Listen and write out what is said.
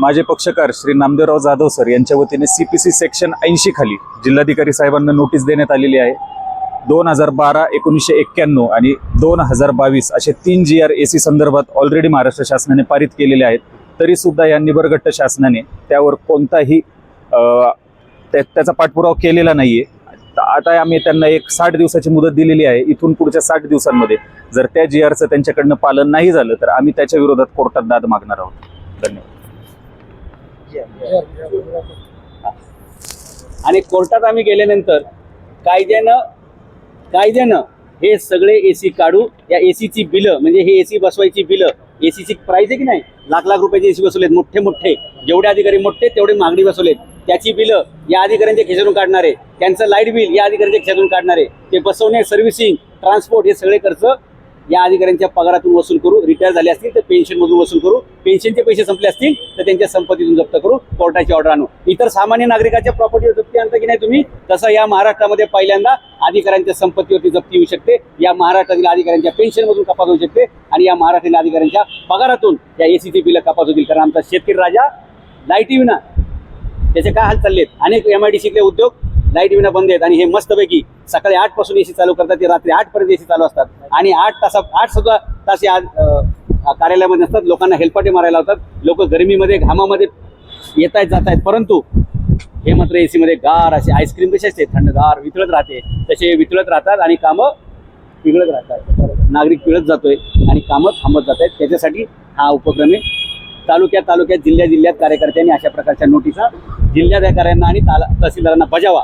माझे पक्षकार श्री नामदेवराव जाधव सर यांच्या वतीने सी पी सी सेक्शन ऐंशी खाली जिल्हाधिकारी साहेबांना नोटीस देण्यात आलेली आहे. दोन हजार बारा एकोणीसशे एक्क्याण्णव आणि दोन हजार बावीस असे तीन जी आर ए सी संदर्भात ऑलरेडी महाराष्ट्र शासनाने पारित केलेले आहेत. तरी सुद्धा या निबरगट्ट शासनाने त्यावर कोणताही त्या- त्याचा पाठपुरावा केलेला नाही आहे आता आम्ही त्यांना एक साठ दिवसाची मुदत दिलेली आहे. इथून पुढच्या साठ दिवसांमध्ये जर त्या जी आरचं त्यांच्याकडनं पालन नाही झालं तर आम्ही त्याच्या विरोधात कोर्टात दाद मागणार आहोत. धन्यवाद. आणि कोर्टात आम्ही गेल्यानंतर कायद्यानं कायद्यानं हे सगळे एसी काढू या एसीची बिलं म्हणजे हे एसी बसवायची बिलं एसीची प्राइस आहे की नाही? लाख लाख रुपयाचे एसी बसवलेत मोठे मोठे. जेवढे अधिकारी मोठे तेवढे मागणी बसवलेत. त्याची बिलं या अधिकाऱ्यांच्या खिशातून काढणारे. त्यांचं लाइट बिल या अधिकाऱ्यांच्या खिशातून काढणारे. ते बसवणे सर्व्हिसिंग ट्रान्सपोर्ट हे सगळे खर्च या अधिकाऱ्यांच्या पगारातून वसूल करू रिटायर झाले असतील तर पेन्शनमधून वसूल करू पेन्शनचे पैसे संपले असतील तर त्यांच्या संपत्तीतून जप्त करू कोर्टाची ऑर्डर आणू. इतर सामान्य नागरिकाच्या प्रॉपर्टीवर जप्ती आणता की नाही तुम्ही? तसं या महाराष्ट्रामध्ये पहिल्यांदा अधिकाऱ्यांच्या संपत्तीवरती जप्ती येऊ शकते. या महाराष्ट्रातील अधिकाऱ्यांच्या पेन्शनमधून कपात होऊ शकते आणि या महाराष्ट्रातील अधिकाऱ्यांच्या पगारातून या एसीसी बिलं कपात होतील. कारण आमचा शेतकरी राजा लाईटी विना त्याचे काय हाल चाललेत? अनेक एम आय डी शिकले उद्योग लाइट विना बंद आहेत आणि हे मस्तपैकी सकाळी आठपासून एसी चालू करतात ते रात्री आठ पर्यंत एसी चालू असतात. आणि आठ तासा आठ सुद्धा तास या कार्यालयामध्ये असतात लोकांना हेलपाटे मारायला लावतात. लोक गरमीमध्ये घामामध्ये येत आहेत जात आहेत परंतु हे मात्र एसी मध्ये गार असे आईस्क्रीम कसे असते? थंडगार वितळत राहते. तसे वितळत राहतात आणि कामं पिघळत राहतात. नागरिक पिळत जातोय आणि कामं थांबत जात आहेत त्याच्यासाठी हा उपक्रम आहे. तालुक्यात तालुक्यात जिल्ह्या जिल्ह्यात कार्यकर्त्यांनी अशा प्रकारच्या नोटिसा जिल्हाधिकाऱ्यांना आणि ताला- तहसीलदारांना बजावा.